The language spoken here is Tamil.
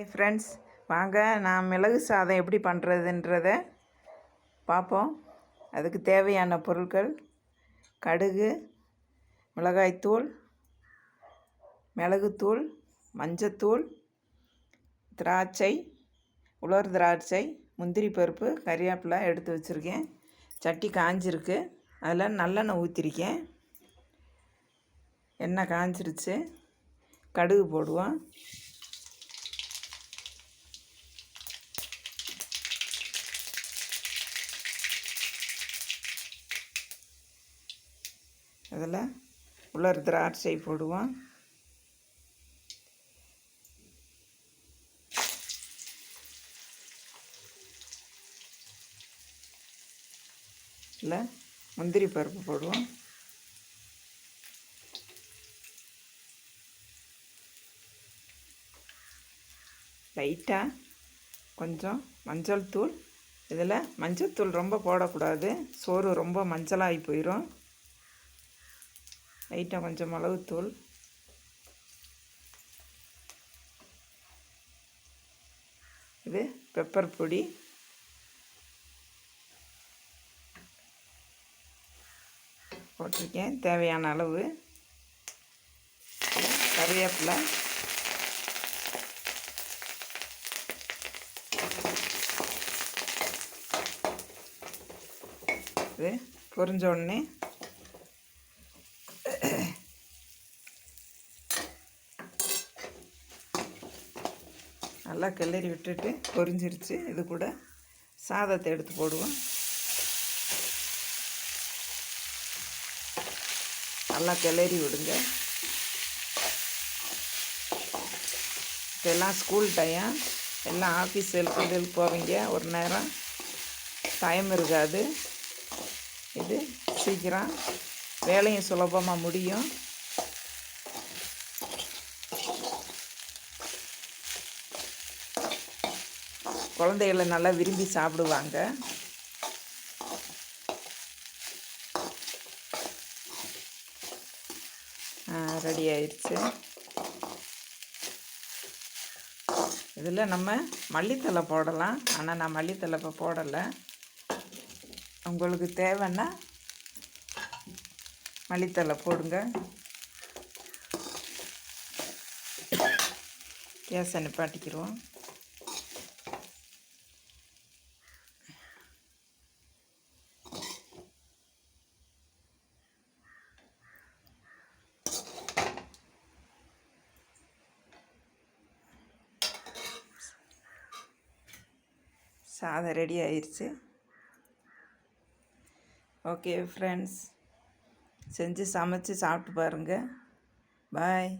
ஹாய் ஃப்ரெண்ட்ஸ் வாங்க நான் மிளகு சாதம் எப்படி பண்ணுறதுன்றத பார்ப்போம். அதுக்கு தேவையான பொருட்கள் கடுகு மிளகாய்த்தூள் மிளகுத்தூள் மஞ்சத்தூள் திராட்சை உலர் திராட்சை முந்திரி பருப்பு கறிவேப்பிலை எடுத்து வச்சுருக்கேன். சட்டி காஞ்சிருக்கு. அதில் நல்லெண்ணெய் ஊற்றிருக்கேன் எண்ணெய் காஞ்சிருச்சு. கடுகு போடுவோம். அதில் உலர் திராட்சை போடுவோம். இல்லை முந்திரி பருப்பு போடுவோம். லைட்டாக கொஞ்சம் மஞ்சள் தூள். இதில் மஞ்சள் தூள் ரொம்ப போடக்கூடாது. சோறு ரொம்ப மஞ்சளாகி போயிடும். லைட்டாக கொஞ்சம் மிளகுத்தூள். இது பெப்பர் பொடி. போட்டிருக்கேன். தேவையான அளவு. கருவேப்பிலை. இது பொரிஞ்ச உடனே நல்லா கிளறி விட்டுட்டு பொரிஞ்சிருச்சு. இது கூட சாதத்தை எடுத்து போடுவோம். நல்லா கிளறி விடுங்க. இதெல்லாம் ஸ்கூல் டைம் எல்லாம் ஆஃபீஸ் ஹெல்ப் போவீங்க. ஒரு நேரம் டைம் இருக்காது. இது சீக்கிரம் வேலையும் சுலபமாக முடியும். குழந்தைகளை நல்லா விரும்பி சாப்பிடுவாங்க. ரெடி ஆயிடுச்சு இதில் நம்ம மல்லித்தலை போடலாம். ஆனால் நான் மல்லித்தலை இப்போ போடலை. உங்களுக்கு தேவைன்னா மல்லித்தலை போடுங்க. கேஸை நிப்பாட்டிக்கிடுவோம் சாதம் ரெடி ஆயிடுச்சு ஓகே ஃப்ரெண்ட்ஸ் செஞ்சு சமைச்சு சாப்பிட்டு பாருங்கள் பாய்